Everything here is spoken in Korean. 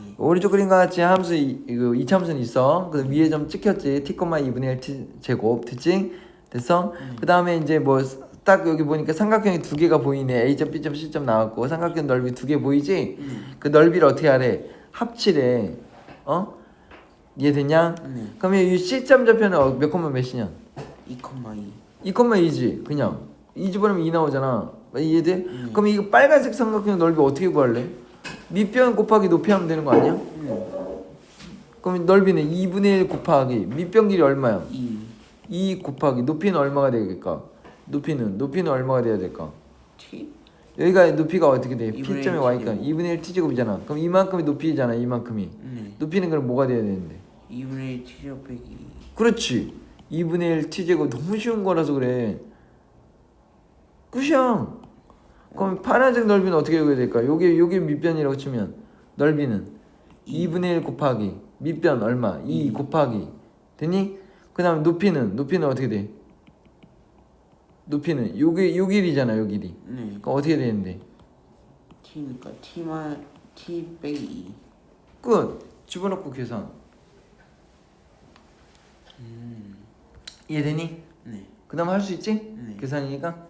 예. 오른쪽 그림과 같이 함수 이, 이거 이차함수는 있어. 그 위에 좀 찍혔지. t, 2분의 1 t 제곱 됐지? 됐어? 음. 그 다음에 이제 뭐 딱 여기 보니까 삼각형이 두 개가 보이네. A점, B점, C점 나왔고 삼각형 넓이 두 개 보이지? 네. 그 넓이를 어떻게 하래? 합치래. 어? 이해됐냐? 네. 그러면 이 C점 좌표는 어, 몇 콤마 몇이냐? 2,2 2콤마 2지 그냥 2 집어넣으면 2 나오잖아 이해돼? 음. 그럼 이거 빨간색 삼각형 넓이 어떻게 구할래? 밑변 곱하기 높이 하면 되는 거 아니야? 네. 그럼 넓이는 2분의 1 곱하기 밑변 길이 얼마야? 2 2 곱하기 높이는 얼마가 되겠까? 높이는 높이는 얼마가 돼야 될까? T 여기가 높이가 어떻게 돼? 2분의 P점에 1 Y니까 t제곱. 2분의 1 T제곱이잖아 그럼 이만큼이 높이잖아 이만큼이 네. 높이는 그럼 뭐가 돼야 되는데? 2분의 1 T제곱 빼기 그렇지 2분의 1 T제곱 너무 쉬운 거라서 그래 끝이야 그럼 파란색 넓이는 어떻게 여겨야 될까? 요게 요게 밑변이라고 치면 넓이는 2분의 1 곱하기 밑변 얼마? 2 곱하기 되니? 그 다음 높이는 높이는 어떻게 돼? 높이는 요게 요 길이잖아 요 길이 네. 그럼 어떻게 되는데? T니까 T만 T 빼기 2 끝 집어넣고 계산 이해되니? 네. 그 다음 할 수 있지? 네. 계산이니까